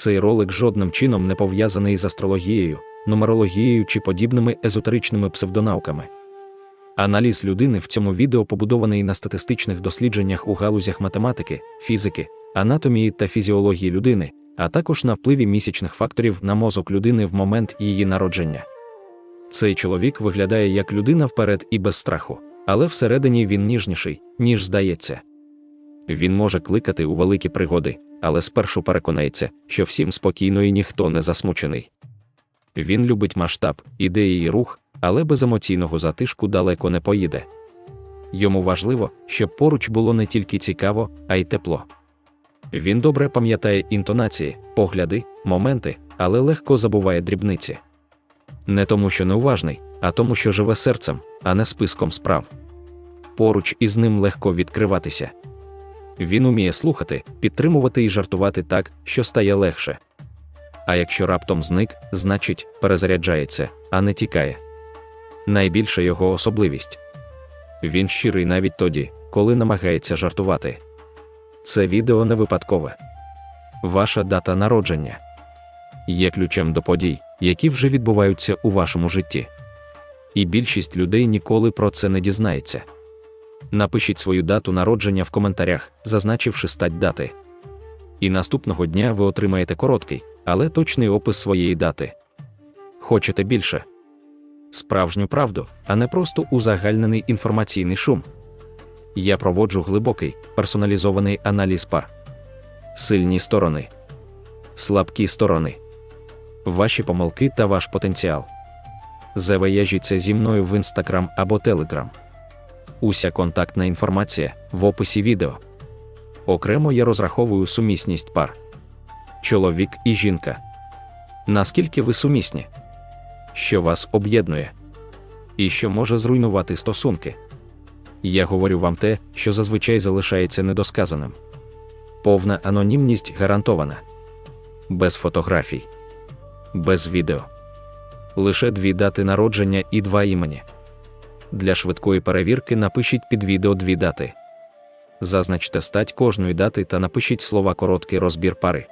Цей ролик жодним чином не пов'язаний з астрологією, нумерологією чи подібними езотеричними псевдонауками. Аналіз людини в цьому відео побудований на статистичних дослідженнях у галузях математики, фізики, анатомії та фізіології людини, а також на впливі місячних факторів на мозок людини в момент її народження. Цей чоловік виглядає як людина вперед і без страху, але всередині він ніжніший, ніж здається. Він може кликати у великі пригоди, але спершу переконається, що всім спокійно і ніхто не засмучений. Він любить масштаб, ідеї і рух, але без емоційного затишку далеко не поїде. Йому важливо, щоб поруч було не тільки цікаво, а й тепло. Він добре пам'ятає інтонації, погляди, моменти, але легко забуває дрібниці. Не тому, що неуважний, а тому, що живе серцем, а не списком справ. Поруч із ним легко відкриватися. Він уміє слухати, підтримувати і жартувати так, що стає легше. А якщо раптом зник, значить, перезаряджається, а не тікає. Найбільша його особливість він щирий навіть тоді, коли намагається жартувати. Це відео не випадкове. Ваша дата народження є ключем до подій, які вже відбуваються у вашому житті. І більшість людей ніколи про це не дізнається. Напишіть свою дату народження в коментарях, зазначивши стать дати. І наступного дня ви отримаєте короткий, але точний опис своєї дати. Хочете більше? Справжню правду, а не просто узагальнений інформаційний шум. Я проводжу глибокий, персоналізований аналіз пар. Сильні сторони, слабкі сторони, ваші помилки та ваш потенціал. Завияжіться зі мною в інстаграм або телеграм. Уся контактна інформація в описі відео. Окремо я розраховую сумісність пар. Чоловік і жінка. Наскільки ви сумісні? Що вас об'єднує? І що може зруйнувати стосунки? Я говорю вам те, що зазвичай залишається недосказаним. Повна анонімність гарантована. Без фотографій, без відео. Лише дві дати народження і два імені. Для швидкої перевірки напишіть під відео дві дати. Зазначте стать кожної дати та напишіть слова короткий розбір пари.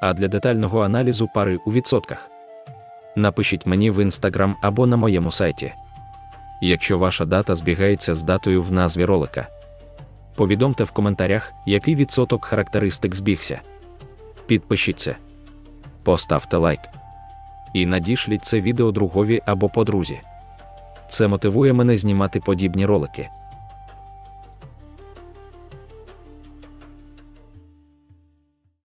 А для детального аналізу пари у відсотках напишіть мені в інстаграм або на моєму сайті. Якщо ваша дата збігається з датою в назві ролика, повідомте в коментарях, який відсоток характеристик збігся. Підпишіться, поставте лайк і надішліть це відео другові або подрузі. Це мотивує мене знімати подібні ролики.